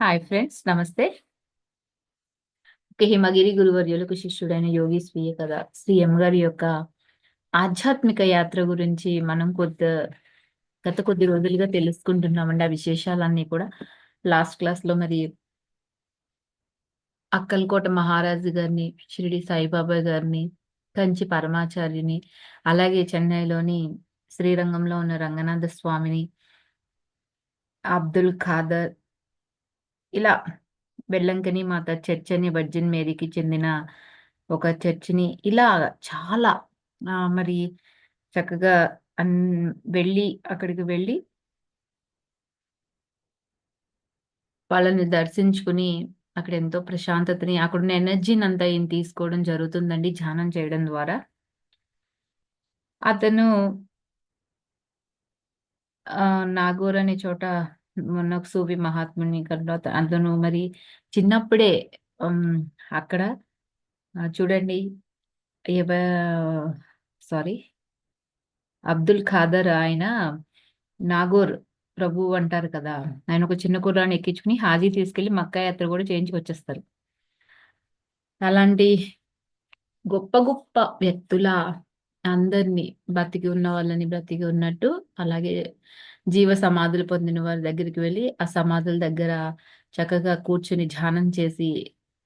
Hi friends నమస్తే. హిమగిరి గురువర్యులకు శిష్యుడైన యోగి స్వీయ కథ శ్రీ ఎం గారి యొక్క ఆధ్యాత్మిక యాత్ర గురించి మనం కొద్ది గత కొద్ది రోజులుగా తెలుసుకుంటున్నామండి. ఆ విశేషాలన్నీ కూడా లాస్ట్ క్లాస్లో మరి అక్కల్కోట మహారాజు గారిని షిరిడి సాయిబాబా గారిని కంచి పరమాచార్యుని అలాగే చెన్నైలోని శ్రీరంగంలో ఉన్న రంగనాథ స్వామిని అబ్దుల్ ఖాదర్ ఇలా బెల్లంకని మాత చర్చ్ అని వర్జిన్ మేరీకి చెందిన ఒక చర్చిని ఇలా చాలా మరి చక్కగా అన్ వెళ్ళి అక్కడికి వెళ్ళి వాళ్ళని దర్శించుకుని అక్కడ ఎంతో ప్రశాంతతని అక్కడున్న ఎనర్జీని అంతా ఈయన తీసుకోవడం జరుగుతుందండి ధ్యానం చేయడం ద్వారా. అతను నాగూర్ అనే చోట సూవి మహాత్ముని తర్వాత అతను మరి చిన్నప్పుడే అక్కడ చూడండి ఎవ సారీ అబ్దుల్ ఖాదర్ ఆయన నాగోర్ ప్రభు అంటారు కదా ఆయన ఒక చిన్న కుర్రాన్ని ఎక్కించుకుని హాజీ తీసుకెళ్ళి మక్కా యాత్ర కూడా చేయించి వచ్చేస్తారు. అలాంటి గొప్ప గొప్ప వ్యక్తుల అందరినీ బ్రతికి ఉన్న వాళ్ళని బ్రతికి ఉన్నట్టు అలాగే జీవ సమాధులు పొందిన వారి దగ్గరికి వెళ్ళి ఆ సమాధుల దగ్గర చక్కగా కూర్చుని ధ్యానం చేసి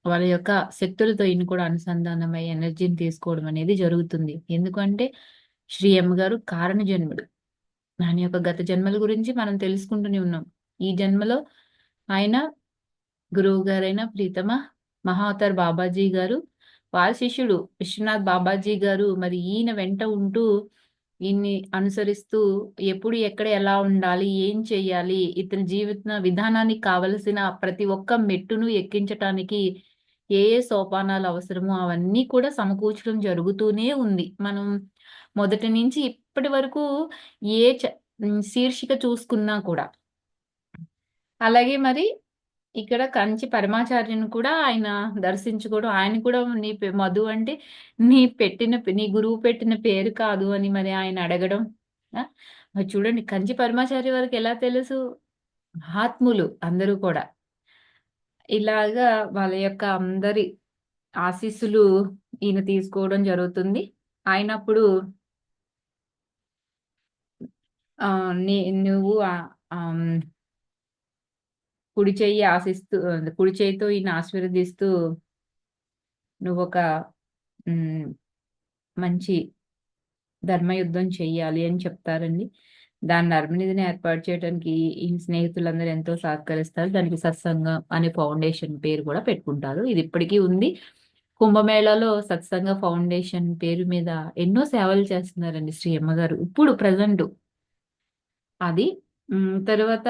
వాళ్ళ యొక్క శక్తులతో ఇన్ని కూడా అనుసంధానమై ఎనర్జీని తీసుకోవడం అనేది జరుగుతుంది. ఎందుకంటే శ్రీ ఎమ్ గారు కారణ జన్ముడు ఆయన యొక్క గత జన్మల గురించి మనం తెలుసుకుంటూనే ఉన్నాం. ఈ జన్మలో ఆయన గురువు గారైన ప్రీతమ మహావతార్ బాబాజీ గారు వారి శిష్యుడు విశ్వనాథ్ బాబాజీ గారు మరి ఈయన వెంట ఉంటూ ఈయన్ని అనుసరిస్తూ ఎప్పుడు ఎక్కడ ఎలా ఉండాలి ఏం చేయాలి ఇతని జీవిత విధానానికి కావలసిన ప్రతి ఒక్క మెట్టును ఎక్కించటానికి ఏ ఏ సోపానాలు అవసరమో అవన్నీ కూడా సమకూర్చడం జరుగుతూనే ఉంది. మనం మొదటి నుంచి ఇప్పటి వరకు ఏ శీర్షిక చూసుకున్నా కూడా. అలాగే మరి ఇక్కడ కంచి పరమాచార్యుని కూడా ఆయన దర్శించుకోవడం. ఆయన కూడా నీ మధు అంటే నీ పెట్టిన నీ గురువు పెట్టిన పేరు కాదు అని మరి ఆయన అడగడం. చూడండి కంచి పరమాచార్య వారికి ఎలా తెలుసు? మహాత్ములు అందరూ కూడా. ఇలాగా వాళ్ళ యొక్క అందరి ఆశీస్సులు ఈయన తీసుకోవడం జరుగుతుంది. అయినప్పుడు నీ నువ్వు కుడి చెయ్యి ఆశిస్తూ కుడి చేయితో ఈయన ఆశీర్వదిస్తూ నువ్వు ఒక మంచి ధర్మయుద్ధం చెయ్యాలి అని చెప్తారండి. దాన్ని ధర్మనిధిని ఏర్పాటు చేయడానికి ఈ స్నేహితులందరూ ఎంతో సహకరిస్తారు. దానికి సత్సంగం అనే ఫౌండేషన్ పేరు కూడా పెట్టుకుంటారు. ఇది ఇప్పటికీ ఉంది. కుంభమేళాలో సత్సంగ ఫౌండేషన్ పేరు మీద ఎన్నో సేవలు చేస్తున్నారండి శ్రీ అమ్మగారు. ఇప్పుడు ప్రజెంట్. అది తర్వాత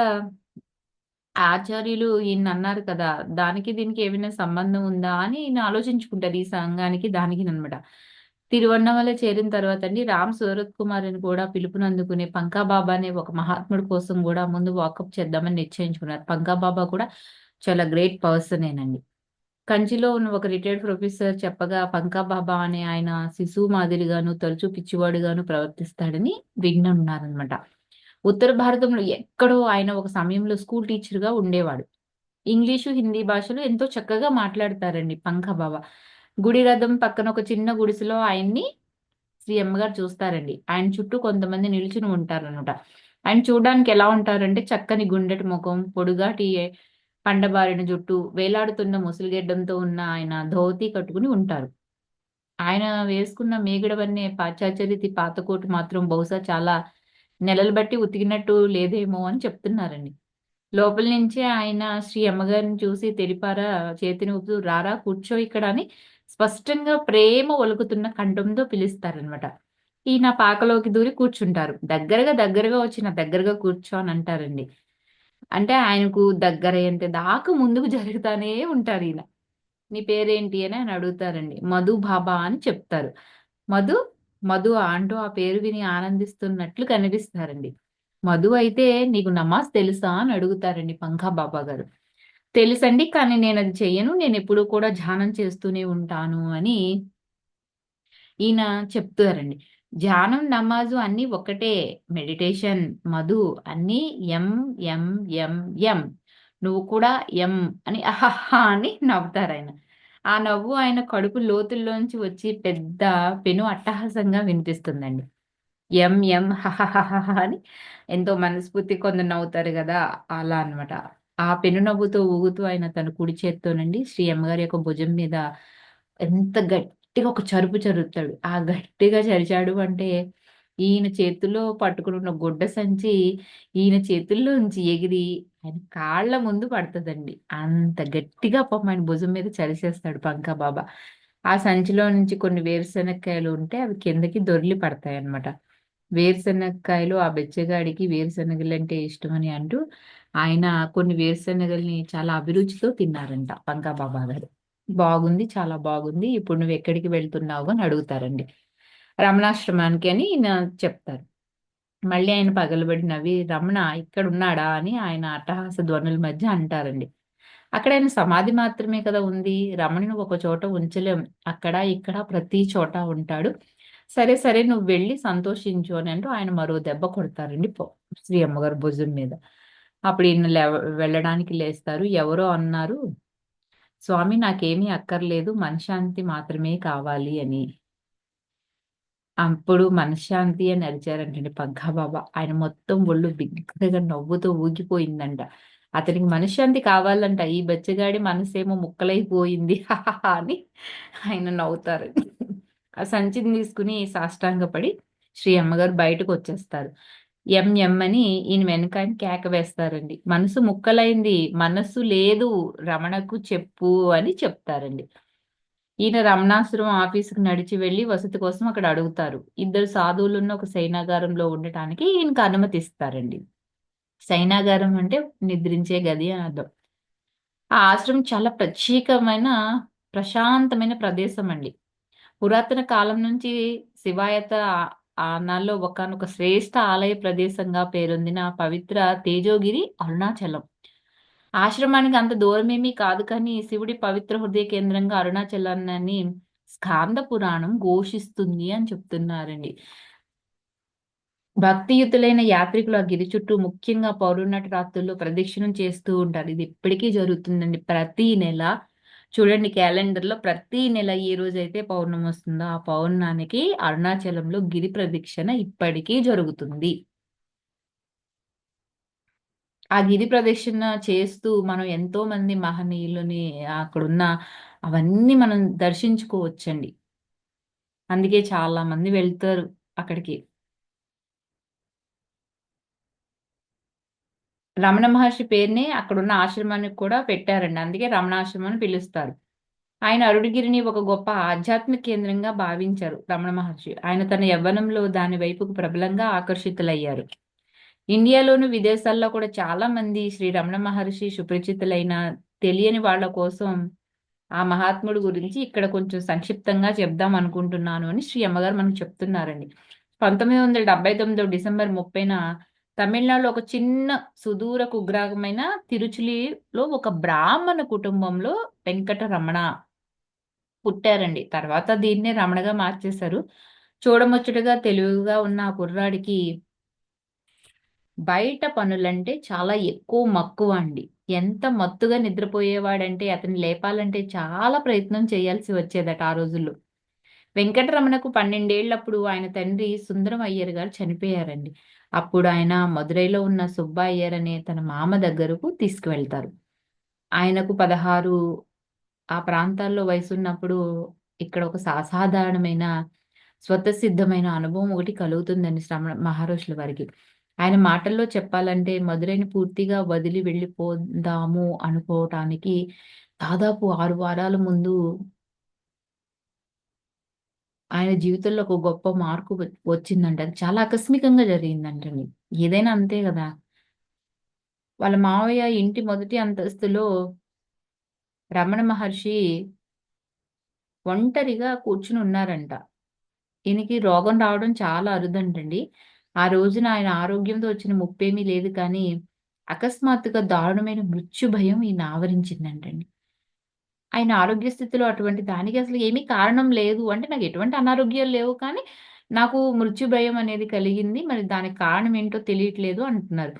ఆచార్యులు ఈయన అన్నారు కదా దానికి దీనికి ఏమైనా సంబంధం ఉందా అని ఈయన ఆలోచించుకుంటారు ఈ సంఘానికి దానికి అనమాట తిరువన్నమల చేరిన తర్వాత అండి రామ్ సూరత్ కుమార్ అని కూడా పిలుపునందుకునే పంకాబాబా అనే ఒక మహాత్ముడి కోసం కూడా ముందు వాకప్ చేద్దామని నిశ్చయించుకున్నారు. పంకాబాబా కూడా చాలా గ్రేట్ పర్సనేనండి కంచిలో ఉన్న ఒక రిటైర్డ్ ప్రొఫెసర్ చెప్పగా పంకాబాబా అనే ఆయన శిశువు మాదిరిగాను తరచూ పిచ్చివాడుగాను ప్రవర్తిస్తాడని విఘ్నున్నారనమాట ఉత్తర భారతంలో ఎక్కడో ఆయన ఒక సమయంలో స్కూల్ టీచర్గా ఉండేవాడు. ఇంగ్లీషు హిందీ భాషలు ఎంతో చక్కగా మాట్లాడతారండి పంఖబాబా గుడి రథం పక్కన ఒక చిన్న గుడిసెలో ఆయన్ని శ్రీ అమ్మగారు చూస్తారండి. ఆయన చుట్టూ కొంతమంది నిల్చుని ఉంటారనమాట ఆయన చూడడానికి ఎలా ఉంటారంటే చక్కని గుండెటి ముఖం పొడుగాటి పండబారిన జుట్టు వేలాడుతున్న ముసలిగెడ్డంతో ఉన్న ఆయన ధోతి కట్టుకుని ఉంటారు. ఆయన వేసుకున్న మేగడవన్నే పాశ్చాత్యరీతి పాతకోటు మాత్రం బహుశా చాలా నెలలు బట్టి ఉతికినట్టు లేదేమో అని చెప్తున్నారండి. లోపల నుంచే ఆయన శ్రీ అమ్మగారిని చూసి తెరిపారా చేతిని ఊపుతూ రారా కూర్చో ఇక్కడ అని స్పష్టంగా ప్రేమ ఒలుకుతున్న కంఠంతో పిలుస్తారనమాట ఈయన పాకలోకి దూరి కూర్చుంటారు. దగ్గరగా దగ్గరగా వచ్చిన దగ్గరగా కూర్చో అని అంటారండి. అంటే ఆయనకు దగ్గర అంటే దాకా ముందుకు జరుగుతానే ఉంటారు ఈయన. నీ పేరేంటి? అని ఆయన అడుగుతారండి. మధు బాబా అని చెప్తారు. మధు మధు అంటూ ఆ పేరు విని ఆనందిస్తున్నట్లు కనిపిస్తారండి. మధు అయితే నీకు నమాజ్ తెలుసా అని అడుగుతారండి పంఖా బాబా గారు. తెలుసండి కానీ నేను అది చెయ్యను నేను ఎప్పుడు కూడా ధ్యానం చేస్తూనే ఉంటాను అని ఈయన చెప్తారండి. ధ్యానం నమాజు అన్ని ఒకటే మెడిటేషన్ మధు అన్ని ఎం ఎం ఎం ఎం. నువ్వు కూడా ఎం అని అహహా అని నవ్వుతారాయన. ఆ నవ్వు ఆయన కడుపు లోతుల్లోంచి వచ్చి పెద్ద పెను అట్టహాసంగా వినిపిస్తుందండి. ఎం ఎం హహహహ అని ఎంతో మనస్ఫూర్తి కొందరు నవ్వుతారు కదా అలా అన్నమాట. ఆ పెను నవ్వుతో ఊగుతూ ఆయన తన కుడి చేత్తోనండి శ్రీ అమ్మగారి యొక్క భుజం మీద ఎంత గట్టిగా ఒక చరుపు చరుపుతాడు. ఆ గట్టిగా చరిచాడు అంటే ఈయన చేతుల్లో పట్టుకునున్న గుడ్డ సంచి ఈయన చేతుల్లోంచి ఎగిరి ఆయన కాళ్ళ ముందు పడతదండి. అంత గట్టిగా పాపం ఆయన భుజం మీద చలిసేస్తాడు పంకా బాబా. ఆ సంచిలో నుంచి కొన్ని వేరుశనక్కాయలు ఉంటే అవి కిందకి దొర్లి పడతాయన్నమాట. వేరుశనక్కాయలు ఆ బెచ్చగాడికి వేరుశనగలంటే ఇష్టమని అంటూ ఆయన కొన్ని వేరుశనగల్ని చాలా అభిరుచితో తిన్నారంట పంకా బాబా గారు. బాగుంది. చాలా బాగుంది. ఇప్పుడు నువ్వు ఎక్కడికి వెళ్తున్నావు అని అడుగుతారండి. రమణాశ్రమానికి అని ఈయన చెప్తారు. మళ్ళీ ఆయన పగలబడి నవ్వి రమణ ఇక్కడ ఉన్నాడా అని ఆయన అట్టహాస ధ్వనుల మధ్య అంటారండి. అక్కడ ఆయన సమాధి మాత్రమే కదా ఉంది. రమణిని ఒక చోట ఉంచలేం. అక్కడ ఇక్కడ ప్రతి చోట ఉంటాడు. సరే, సరే నువ్వు వెళ్ళి సంతోషించు అని అంటూ ఆయన మరో దెబ్బ కొడతారండి శ్రీ అమ్మగారు భుజం మీద. అప్పుడు ఈయన వెళ్ళడానికి లేస్తారు. ఎవరో అన్నారు, "స్వామి నాకేమీ అక్కర్లేదు. మనశ్శాంతి మాత్రమే కావాలి" అని. అప్పుడు మనశ్శాంతి అని అరిచారంటండి పగ్గాబాబా బాబా. ఆయన మొత్తం ఒళ్ళు బిగ్గరగా నవ్వుతో ఊగిపోయిందంట. అతనికి మనశ్శాంతి కావాలంట. ఈ బచ్చగాడి మనసేమో ముక్కలైపోయింది అని ఆయన నవ్వుతారు. ఆ సంచిని తీసుకుని సాష్టాంగపడి శ్రీ అమ్మగారు బయటకొచ్చేస్తారు. ఎం ఎం అని ఈయన వెనక ఆయన కేక వేస్తారండి. మనసు ముక్కలైంది. మనస్సు లేదు రమణకు చెప్పు అని చెప్తారండి. ఈయన రమణాశ్రమం ఆఫీసుకు నడిచి వెళ్ళి వసతి కోసం అక్కడ అడుగుతారు. ఇద్దరు సాధువులున్న ఒక సైనాగారంలో ఉండటానికి ఈయనకి అనుమతిస్తారండి. సైనాగారం అంటే నిద్రించే గది అని అర్థం. ఆ ఆశ్రమం చాలా ప్రత్యేకమైన, ప్రశాంతమైన ప్రదేశం అండి. పురాతన కాలం నుంచి శివాయత ఆనాల్లో ఒకనొక శ్రేష్ఠ ఆలయ ప్రదేశంగా పేరొందిన పవిత్ర తేజోగిరి అరుణాచలం. ఆశ్రమానికి అంత దూరమేమీ కాదు కానీ శివుడి పవిత్ర హృదయ కేంద్రంగా అరుణాచలాన్ని స్కాంద పురాణం ఘోషిస్తుంది అని చెప్తున్నారండి. భక్తియుతులైన యాత్రికులు ఆ గిరి చుట్టూ ముఖ్యంగా పౌర్ణమి రాత్రుల్లో ప్రదక్షిణం చేస్తూ ఉంటారు. ఇది ఇప్పటికీ జరుగుతుందండి. ప్రతి నెల చూడండి క్యాలెండర్‌లో ప్రతి నెల ఏ రోజైతే పౌర్ణమి వస్తుందో ఆ పౌర్ణానికి అరుణాచలంలో గిరి ప్రదక్షిణ ఇప్పటికీ జరుగుతుంది. ఆ గిరి ప్రదక్షిణ చేస్తూ మనం ఎంతో మంది మహనీయులని అక్కడున్న అవన్నీ మనం దర్శించుకోవచ్చండి. అందుకే చాలా మంది వెళ్తారు అక్కడికి. రమణ మహర్షి పేరునే అక్కడున్న ఆశ్రమానికి కూడా పెట్టారండి. అందుకే రమణాశ్రమం అని పిలుస్తారు. ఆయన అరుడిగిరిని ఒక గొప్ప ఆధ్యాత్మిక కేంద్రంగా భావించారు రమణ మహర్షి. ఆయన తన యవ్వనంలో దాని వైపుకు ప్రబలంగా ఆకర్షితులయ్యారు. ఇండియాలోను, విదేశాల్లో కూడా చాలా మంది శ్రీ రమణ మహర్షి సుపరిచితులైన తెలియని వాళ్ళ కోసం ఆ మహాత్ముడు గురించి ఇక్కడ కొంచెం సంక్షిప్తంగా చెప్దాం అనుకుంటున్నాను అని శ్రీ అమ్మగారు మనకు చెప్తున్నారండి. 1979 డిసెంబర్ 30న తమిళనాడులో ఒక చిన్న సుదూర కుగ్రామైన తిరుచులిలో ఒక బ్రాహ్మణ కుటుంబంలో వెంకట రమణ పుట్టారండి. తర్వాత దీన్నే రమణగా మార్చేశారు. చూడముచ్చటగా తెలివిగా ఉన్న ఆ కుర్రాడికి బయట పనులంటే చాలా ఎక్కువ మక్కువ అండి. ఎంత మత్తుగా నిద్రపోయేవాడంటే అతన్ని లేపాలంటే చాలా ప్రయత్నం చేయాల్సి వచ్చేదట ఆ రోజుల్లో. వెంకటరమణకు పన్నెండేళ్ళప్పుడు ఆయన తండ్రి సుందరం అయ్యర్ గారు చనిపోయారండి. అప్పుడు ఆయన మదురైలో ఉన్న సుబ్బ అయ్యర్ అనే తన మామ దగ్గరకు తీసుకువెళ్తారు. ఆయనకు 16 ఆ ప్రాంతాల్లో వయసున్నప్పుడు ఇక్కడ ఒక అసాధారణమైన స్వతసిద్ధమైన అనుభవం ఒకటి కలుగుతుందండి శ్రమణ మహర్షుల వారికి. ఆయన మాటల్లో చెప్పాలంటే మధురైని పూర్తిగా వదిలి వెళ్ళిపోదాము అనుకోవటానికి దాదాపు ఆరు వారాల ముందు ఆయన జీవితంలో ఒక గొప్ప మార్పు వచ్చిందంట. అది చాలా ఆకస్మికంగా జరిగిందంటండి. ఏదైనా అంతే కదా వాళ్ళ మావయ్య ఇంటి మొదటి అంతస్తులో రమణ మహర్షి ఒంటరిగా కూర్చుని ఉన్నారంట. ఈయనకి రోగం రావడం చాలా అరుదంటండి. ఆ రోజున ఆయన ఆరోగ్యంతో వచ్చిన ముప్పేమీ లేదు కానీ, అకస్మాత్తుగా దారుణమైన మృత్యు భయం ఈయన ఆవరించిందంటండి. ఆయన ఆరోగ్య స్థితిలో అటువంటి దానికి అసలు ఏమీ కారణం లేదు. అంటే నాకు ఎటువంటి అనారోగ్యాలు లేవు కానీ, నాకు మృత్యు భయం అనేది కలిగింది. మరి దానికి కారణం ఏంటో తెలియట్లేదు అంటున్నారు.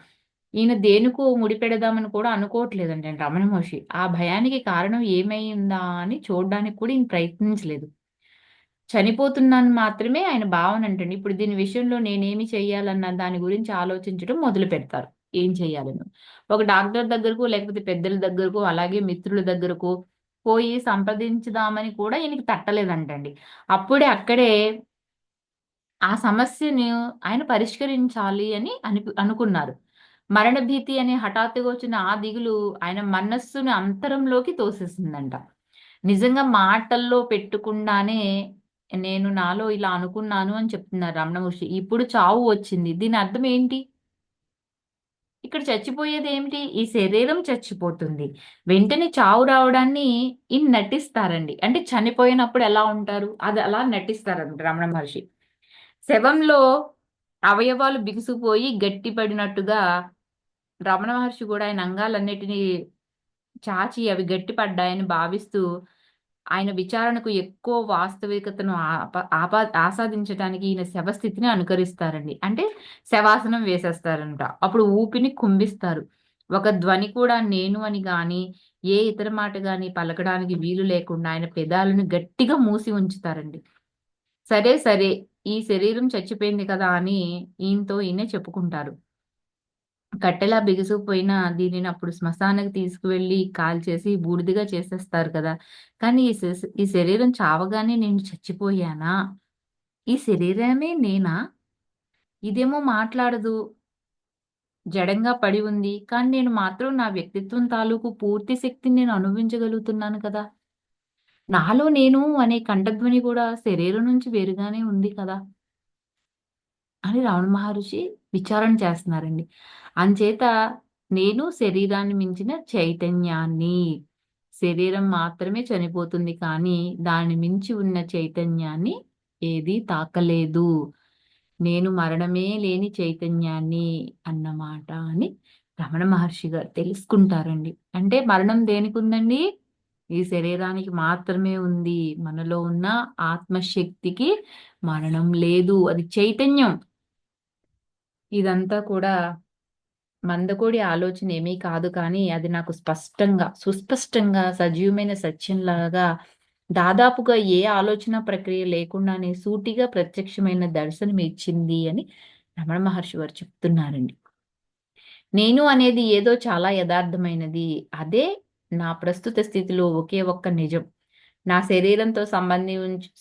ఈయన దేనికో ముడిపెడదామని కూడా అనుకోవట్లేదండి రమణ మహర్షి ఆ భయానికి కారణం ఏమైందా అని చూడడానికి కూడా ఈయన ప్రయత్నించలేదు చనిపోతున్నాను మాత్రమే ఆయన భావన అంటండి. ఇప్పుడు దీని విషయంలో నేనేమి చెయ్యాలన్న దాని గురించి ఆలోచించడం మొదలు పెడతారు. ఏం చేయాలని ఒక డాక్టర్ దగ్గరకు లేకపోతే పెద్దల దగ్గరకు అలాగే మిత్రుల దగ్గరకు పోయి సంప్రదించుదామని కూడా ఈయనకి తట్టలేదంటండి. అప్పుడే అక్కడే ఆ సమస్యను ఆయన పరిష్కరించాలి అని అని అనుకున్నారు. మరణ భీతి అనే హఠాత్తుగా వచ్చిన ఆ దిగులు ఆయన మనస్సును అంతరంలోకి తోసేసిందంట. నిజంగా మాటల్లో పెట్టకుండానే నేను నాలో ఇలా అనుకున్నాను అని చెప్తున్నారు రమణమహర్షి ఇప్పుడు చావు వచ్చింది. దీని అర్థం ఏంటి? ఇక్కడ చచ్చిపోయేది ఏమిటి? ఈ శరీరం చచ్చిపోతుంది. వెంటనే చావు రావడాన్ని ఈ నటిస్తారండి. అంటే చనిపోయినప్పుడు ఎలా ఉంటారు? అది అలా నటిస్తారంట రమణ మహర్షి. శవంలో అవయవాలు బిగుసుపోయి గట్టిపడినట్టుగా రమణ మహర్షి కూడా ఆయన అంగాలన్నిటినీ చాచి అవి గట్టిపడ్డాయని భావిస్తూ ఆయన విచారణకు ఎక్కువ వాస్తవికతను ఆపా ఆసాదించడానికి ఈయన శవస్థితిని అనుకరిస్తారండి. అంటే శవాసనం వేసేస్తారంట. అప్పుడు ఊపిని కుంభిస్తారు. ఒక ధ్వని కూడా నేను అని గాని ఏ ఇతర మాట గాని పలకడానికి వీలు లేకుండా ఆయన పెదాలను గట్టిగా మూసి ఉంచుతారండి. సరే సరే ఈ శరీరం చచ్చిపోయింది కదా అని ఈయనతో ఈయనే చెప్పుకుంటారు. కట్టెలా బిగుసుకుపోయినా దీనిని అప్పుడు శ్మశానకి తీసుకువెళ్ళి కాల్చేసి బూడిదిగా చేసేస్తారు కదా. కానీ ఈ ఈ శరీరం చావగానే నేను చచ్చిపోయానా? ఈ శరీరమే నేనా? ఇదేమో మాట్లాడదు. జడంగా పడి ఉంది. కానీ నేను మాత్రం నా వ్యక్తిత్వం తాలూకు పూర్తి శక్తిని నేను అనుభవించగలుగుతున్నాను కదా. నాలో నేను అనే కంఠధ్వని కూడా శరీరం నుంచి వేరుగానే ఉంది కదా. అని రమణ మహర్షి విచారణ చేస్తున్నారండి. అంచేత నేను శరీరాన్ని మించిన చైతన్యాన్ని శరీరం మాత్రమే చనిపోతుంది కానీ దాని మించి ఉన్న చైతన్యాన్ని ఏది తాకలేదు. నేను మరణమే లేని చైతన్యాన్ని అన్నమాట అని రమణ మహర్షి గారు తెలుసుకుంటారండి. అంటే మరణం దేనికి ఉందండి ఈ శరీరానికి మాత్రమే ఉంది. మనలో ఉన్న ఆత్మశక్తికి మరణం లేదు. అది చైతన్యం. ఇదంతా కూడా మందకోడి ఆలోచన ఏమీ కాదు కానీ అది నాకు స్పష్టంగా సుస్పష్టంగా సజీవమైన సత్యంలాగా దాదాపుగా ఏ ఆలోచన ప్రక్రియ లేకుండానే సూటిగా ప్రత్యక్షమైన దర్శనం ఇచ్చింది అని రమణ మహర్షి వారు చెప్తున్నారండి. నేను అనేది ఏదో చాలా యథార్థమైనది. అదే నా ప్రస్తుత స్థితిలో ఒకే ఒక్క నిజం. నా శరీరంతో సంబంధి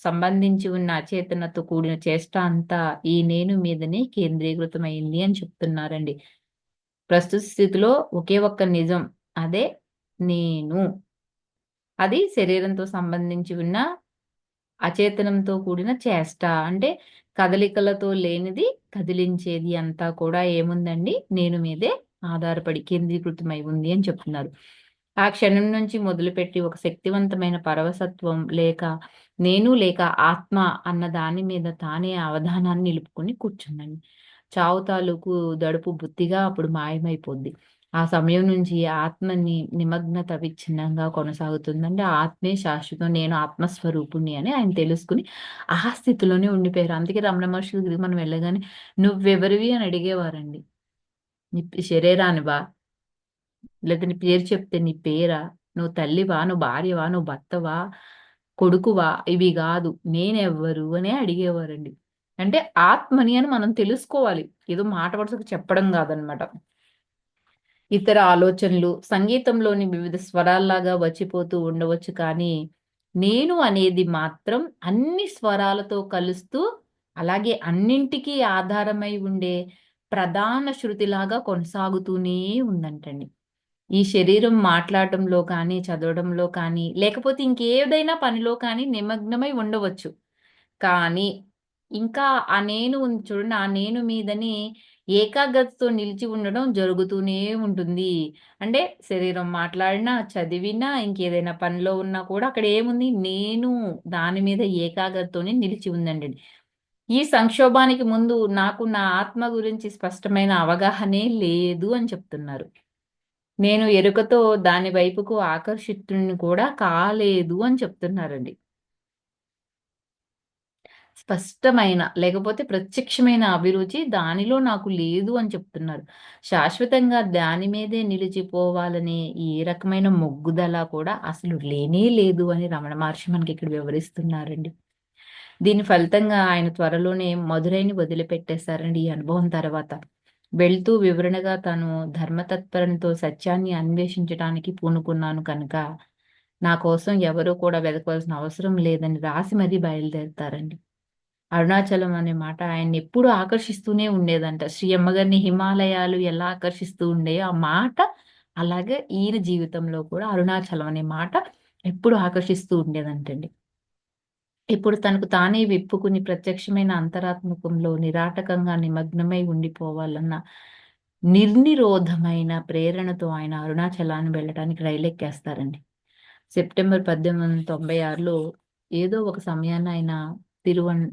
సంబంధించి ఉన్న అచేతనతో కూడిన చేష్ట అంతా ఈ నేను మీదనే కేంద్రీకృతమైంది అని చెప్తున్నారండి. ప్రస్తుత స్థితిలో ఒకే ఒక్క నిజం అదే నేను. అది శరీరంతో సంబంధించి ఉన్న అచేతనంతో కూడిన చేష్ట. అంటే కదలికలతో లేనిది కదిలించేది అంతా కూడా ఏముందండి? నేను మీదే ఆధారపడి కేంద్రీకృతమై ఉంది అని చెప్తున్నారు. ఆ క్షణం నుంచి మొదలుపెట్టి ఒక శక్తివంతమైన పరవసత్వం లేక నేను లేక ఆత్మ అన్న దాని మీద తానే అవధానాన్ని నిలుపుకొని కూర్చుందండి చావు తాలూకు దడుపు బుద్ధిగా అప్పుడు మాయమైపోద్ది. ఆ సమయం నుంచి ఆత్మని నిమగ్నత విచ్ఛిన్నంగా కొనసాగుతుందండి ఆత్మే శాశ్వతం నేను ఆత్మస్వరూపుణ్ణి అని ఆయన తెలుసుకుని ఆ స్థితిలోనే ఉండిపోయారు. అందుకే రమణ మహర్షి దగ్గరికి మనం వెళ్ళగానే నువ్వెవరివి? అని అడిగేవారండి. శరీరాన్ని శరీరానివా? లేదా నీ పేరు చెప్తే నీ పేరా? నువ్వు తల్లివా? నువ్వు భార్యవా? నువ్వు భర్తవా? కొడుకువా? ఇవి కాదు. నేనెవ్వరు అనే అడిగేవారండి. అంటే ఆత్మని అని మనం తెలుసుకోవాలి. ఏదో మాట వరుసకు చెప్పడం కాదనమాట. ఇతర ఆలోచనలు సంగీతంలోని వివిధ స్వరాల్లాగా వచ్చిపోతూ ఉండవచ్చు కానీ నేను అనేది మాత్రం అన్ని స్వరాలతో కలుస్తూ అలాగే అన్నింటికీ ఆధారమై ఉండే ప్రధాన శృతిలాగా కొనసాగుతూనే ఉందంటండి. ఈ శరీరం మాట్లాడటంలో కానీ చదవడంలో కానీ లేకపోతే ఇంకేదైనా పనిలో కానీ నిమగ్నమై ఉండవచ్చు. కానీ ఇంకా ఆ నేను చూడండి ఆ నేను మీదని ఏకాగ్రతతో నిలిచి ఉండడం జరుగుతూనే ఉంటుంది. అంటే శరీరం మాట్లాడినా చదివినా ఇంకేదైనా పనిలో ఉన్నా కూడా అక్కడ ఏముంది? నేను దాని మీద ఏకాగ్రతతోనే నిలిచి ఉందండి. ఈ సంక్షోభానికి ముందు నాకు నా ఆత్మ గురించి స్పష్టమైన అవగాహనే లేదు అని చెప్తున్నారు. నేను ఎరుకతో దాని వైపుకు ఆకర్షితుని కూడా కాలేదు అని చెప్తున్నారండి స్పష్టమైన లేకపోతే ప్రత్యక్షమైన అభిరుచి దానిలో నాకు లేదు అని చెప్తున్నారు. శాశ్వతంగా దాని మీదే నిలిచిపోవాలనే ఏ రకమైన మొగ్గుదల కూడా అసలు లేనే లేదు అని రమణ మహర్షి మనకిక్కడ వివరిస్తున్నారండి. దీని ఫలితంగా ఆయన త్వరలోనే మధురైని వదిలిపెట్టేశారండి ఈ అనుభవం తర్వాత. వెళ్తూ వివరణగా తాను ధర్మతత్పరతతో సత్యాన్ని అన్వేషించడానికి పూనుకున్నాను కనుక, నా కోసం ఎవరూ కూడా వెతకవలసిన అవసరం లేదని రాసి మరీ బయలుదేరుతారండి. అరుణాచలం అనే మాట ఆయన్ని ఎప్పుడూ ఆకర్షిస్తూనే ఉండేదంట. శ్రీ అమ్మగారిని హిమాలయాలు ఎలా ఆకర్షిస్తూ ఉండేయో, ఆ మాట అలాగే ఈయన జీవితంలో కూడా అరుణాచలం అనే మాట ఎప్పుడు ఆకర్షిస్తూ ఉండేదంటండి. ఇప్పుడు తనకు తానే విప్పుకుని ప్రత్యక్షమైన అంతరాత్మకంలో నిరాటకంగా నిమగ్నమై ఉండిపోవాలన్న నిర్నిరోధమైన ప్రేరణతో ఆయన అరుణాచలాన్ని వెళ్ళటానికి రైలెక్కేస్తారండి. సెప్టెంబర్ 1896లో ఏదో ఒక సమయాన్ని ఆయన తిరువన్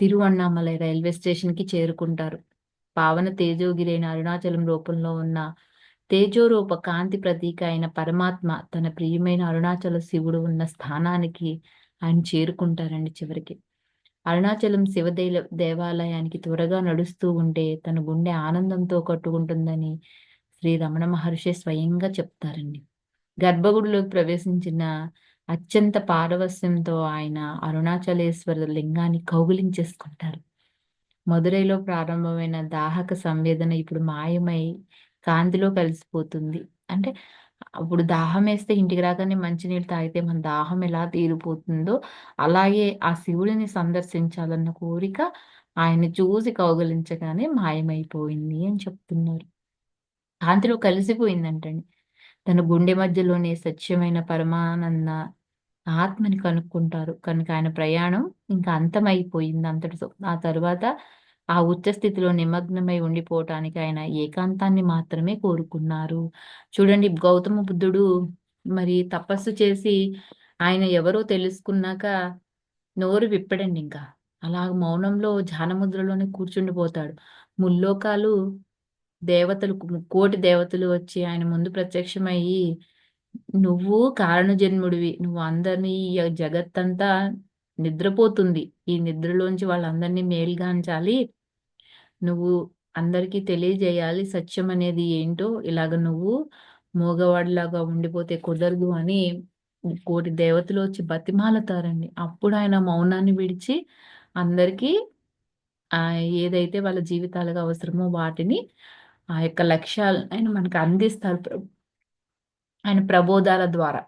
తిరువన్నామలై రైల్వే స్టేషన్‌కి చేరుకుంటారు. పావన తేజోగిరి అయిన అరుణాచలం రూపంలో ఉన్న తేజోరూప కాంతి ప్రతీక అయిన పరమాత్మ తన ప్రియమైన అరుణాచల శివుడు ఉన్న స్థానానికి ఆయన చేరుకుంటారండి చివరికి. అరుణాచలం శివదైల దేవాలయానికి త్వరగా నడుస్తూ ఉంటే తన గుండె ఆనందంతో కట్టుకుంటుందని శ్రీ రమణ మహర్షి స్వయంగా చెప్తారండి. గర్భగుడిలోకి ప్రవేశించిన అత్యంత పారవస్యంతో ఆయన అరుణాచలేశ్వర లింగాన్ని కౌగులించేసుకుంటారు మదురైలో ప్రారంభమైన దాహక సంవేదన ఇప్పుడు మాయమై కాంతిలో కలిసిపోతుంది. అంటే అప్పుడు దాహం వేస్తే ఇంటికి రాగానే మంచినీళ్ళు తాగితే మన దాహం ఎలా తీరిపోతుందో, అలాగే ఆ శివుడిని సందర్శించాలన్న కోరిక ఆయన చూసి కౌగలించగానే మాయమైపోయింది అని చెప్తున్నారు. కాంతిలో కలిసిపోయిందంటండి. తన గుండె మధ్యలోనే సత్యమైన పరమానంద ఆత్మని కనుక్కుంటారు. కనుక ఆయన ప్రయాణం ఇంకా అంతమైపోయింది అంతటితో. ఆ తర్వాత ఆ ఉచ్చ స్థితిలో నిమగ్నమై ఉండిపోవటానికి ఆయన ఏకాంతాన్ని మాత్రమే కోరుకున్నారు. చూడండి గౌతమ బుద్ధుడు మరి తపస్సు చేసి ఆయన ఎవరో తెలుసుకున్నాక నోరు విప్పడండి ఇంకా. అలా మౌనంలో ధ్యానముద్రలోనే కూర్చుండిపోతాడు. ముల్లోకాలు దేవతలు కోటి దేవతలు వచ్చి ఆయన ముందు ప్రత్యక్షమయ్యి, "నువ్వు కారణజన్ముడివి. నువ్వు అందరిని ఈ జగత్తంతా నిద్రపోతుంది. ఈ నిద్రలోంచి వాళ్ళందరినీ మేల్గాంచాలి. నువ్వు అందరికీ తెలియజేయాలి సత్యం అనేది ఏంటో. ఇలాగ నువ్వు మూగవాడిలాగా ఉండిపోతే కుదరదు" అని కోటి దేవతలు వచ్చి బతిమాలతారండి. అప్పుడు ఆయన మౌనాన్ని విడిచి అందరికీ ఆ ఏదైతే వాళ్ళ జీవితాలకు అవసరమో వాటిని ఆ యొక్క లక్ష్యాలు ఆయన మనకు అందిస్తారు. ఆయన ప్రబోధాల ద్వారా.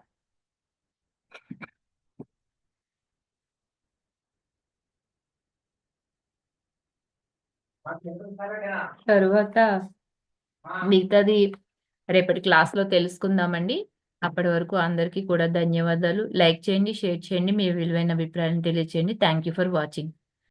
తరువాత మిగతాది రేపటి క్లాస్‌లో తెలుసుకుందామండి. అప్పటి వరకు అందరికీ కూడా ధన్యవాదాలు. లైక్ చేయండి, షేర్ చేయండి. మీ విలువైన అభిప్రాయాలను తెలియచేయండి. Thank you for watching.